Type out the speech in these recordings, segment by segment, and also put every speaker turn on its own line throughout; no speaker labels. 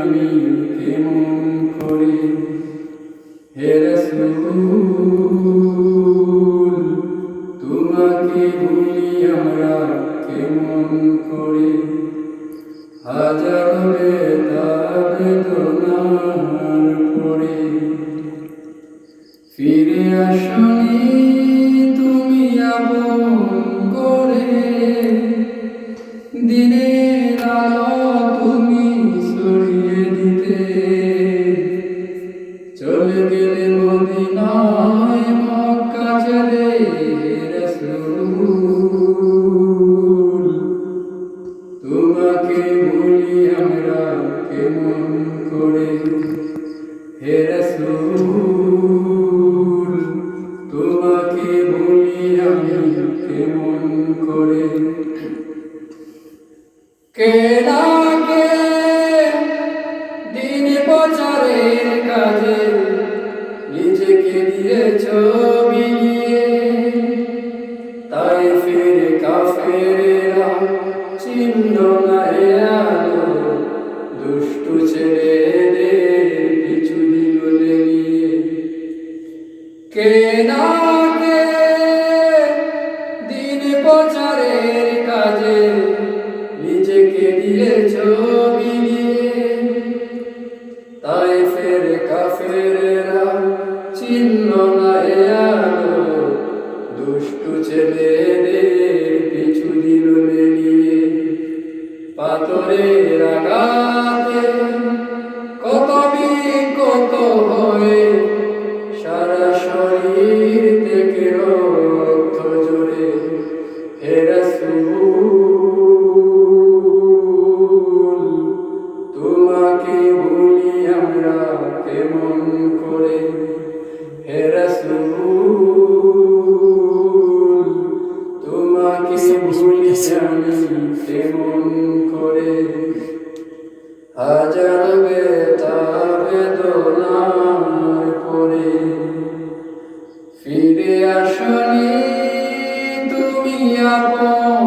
আমি কেমন করে? হে রাসূল তোমাকে ভুলি আমরা কেমন করে? হাজার তুমি করে। দিনের কাফেরেরা চিহ্ন না এ আলো দুষ্টু ছেলেদের তোমাকে ভুলি আমরা কেমন করে? তোমাকে ভুলি আমি কেমন করে? হাজার ফিরে আসনি তুমি আপন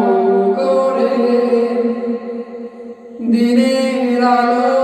করে। দিনের আলো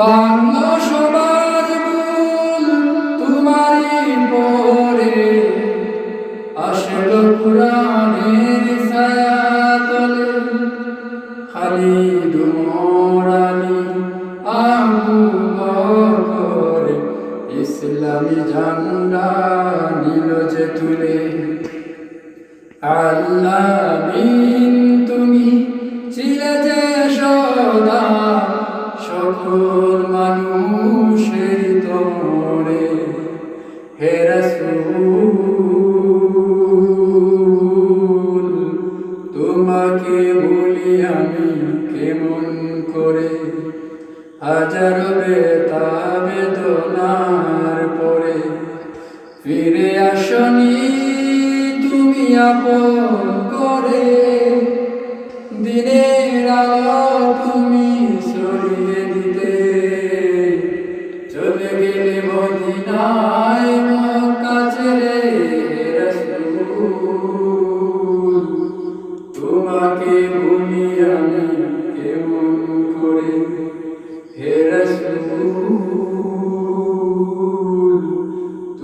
বাংলা সবার মূল তোমারই পরে আসলো কুরানের ছায়া তলে খালিদ মোরানি আবু বকর ইসলামী নিল যে তুলে। আল্লামিন তুমি সকল মানুষের তোরে হে রাসূল, তোমাকে বলি আমি কেমন করে? হাজার বেতা বেদনার পরে ফিরে আসনি তুমি আপন করে।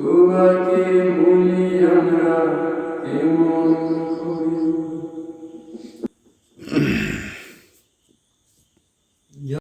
তোমাকে বলি আমরা কেমন